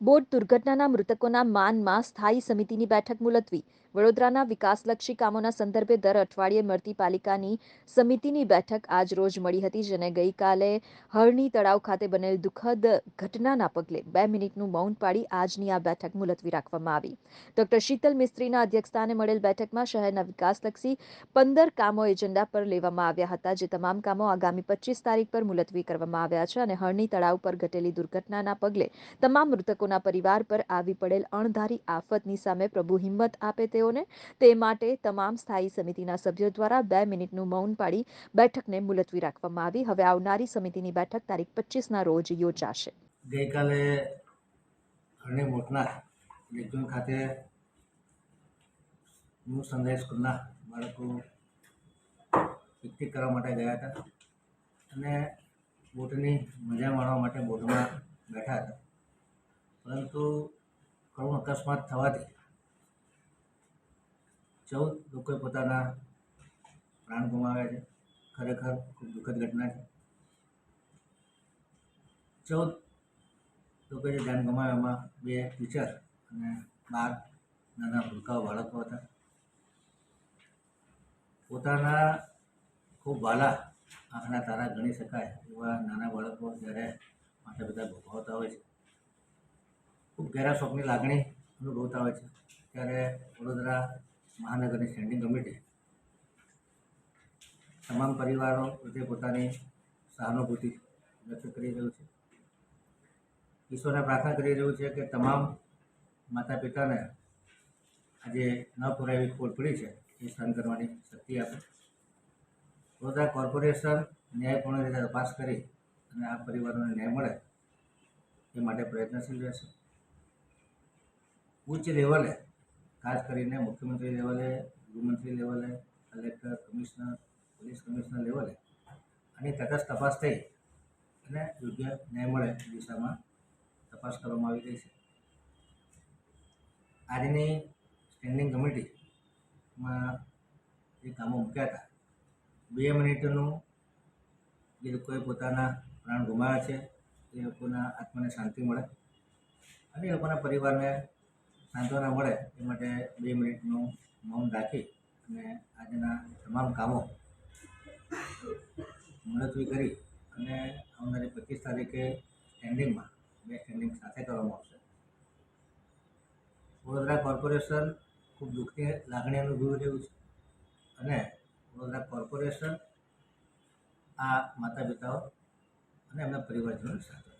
Boat દુર્ઘટનાના મૃતકોના માનમાં સ્થાયી સમિતિની બેઠક મુલતવી. વડોદરાના વિકાસલક્ષી કામોના સંદર્ભે દર અઠવાડિયે મળતી પાલિકાની સમિતિની બેઠક આજ રોજ મળી હતી, જેને ગઈકાલે હરણી તળાવ ખાતે બનેલ દુઃખદ ઘટનાના પગલે બે મિનિટનું મૌન પાડી આજની આ બેઠક મુલતવી રાખવામાં આવી. ડોક્ટર શીતલ મિસ્ત્રીના અધ્યક્ષસ્થાને મળેલ બેઠકમાં શહેરના વિકાસલક્ષી પંદર કામો એજન્ડા પર લેવામાં આવ્યા હતા, જે તમામ કામો આગામી પચીસ તારીખ પર મુલતવી કરવામાં આવ્યા છે અને હરણી તળાવ પર ઘટેલી દુર્ઘટનાના પગલે તમામ મૃતકોના પરિવાર પર આવી પડેલ અણધારી આફતની સામે પ્રભુ હિંમત આપે તેઓને. તે માટે તમામ સ્થાયી સમિતિના સભ્યો દ્વારા બે મિનિટનું મૌન પાડી બેઠકને મુલતવી રાખવામાં આવી. હવે આવનારી સમિતિની બેઠક તારીખ પચીસના રોજ યોજાશે. ગઈકાલે ખાતે ન્યૂ સંદેશ સ્કૂલના બાળકો પિકનિક કરવા માટે ગયા હતા. અને બોટની મજા માણવા માટે બોટમાં બેઠા હતા. પરંતુ કરુણ અકસ્માત થવાથી ચૌદ લોકોએ પોતાના પ્રાણ ગુમાવ્યા છે. ખરેખર ખૂબ દુઃખદ ઘટના છે. ચૌદ લોકોએ જે જાન ગુમાવ્યા બે ટીચર અને બાર નાના ભૂલકાઓ બાળકો હતા. પોતાના ખૂબ વાલા, આંખના તારા ગણી શકાય એવા નાના બાળકો જ્યારે માતા પિતા ભોગવતા હોય છે. ઘેરા શોખની લાગણી અનુભવતા હોય છે. ત્યારે વડોદરા મહાનગરની સ્ટેન્ડિંગ કમિટી તમામ પરિવારો પ્રત્યે પોતાની સહાનુભૂતિ વ્યક્ત કરી રહ્યું છે. ઈશ્વરને પ્રાર્થના કરી રહ્યું છે કે તમામ માતા પિતાને આજે ન પુરાવી ખોટ પડી છે એ સહન કરવાની શક્તિ આપે. વડોદરા કોર્પોરેશન ન્યાયપૂર્ણ રીતે તપાસ કરી અને આ પરિવારોને ન્યાય મળે એ માટે પ્રયત્નશીલ રહેશે. ઉચ્ચ લેવલે, ખાસ કરીને મુખ્યમંત્રી લેવલે, ગૃહમંત્રી લેવલે, કલેક્ટર, કમિશનર, પોલીસ કમિશનર લેવલે, આની તટસ્થ તપાસ થઈ અને યોગ્ય ન્યાય મળે એ દિશામાં તપાસ કરવામાં આવી રહી છે. આજની સ્ટેન્ડિંગ કમિટીમાં જે કામો મૂક્યા હતા, બે મિનિટનું જે લોકોએ પોતાના પ્રાણ ગુમાવ્યા છે, એ લોકોના આત્માને શાંતિ મળે અને એ લોકોના પરિવારને સાંત્વના મળે એ માટે બે મિનિટનું મૌન રાખી અને આજના તમામ કામો મુલતવી કરી અને આવનારી પચીસ તારીખે સ્ટેન્ડિંગમાં બે સ્ટેન્ડિંગ સાથે કરવામાં આવશે. વડોદરા કોર્પોરેશન ખૂબ દુઃખની લાગણી અનુભવી રહ્યું છે અને વડોદરા કોર્પોરેશન આ માતા પિતાઓ અને એમના પરિવારજનોની સાથે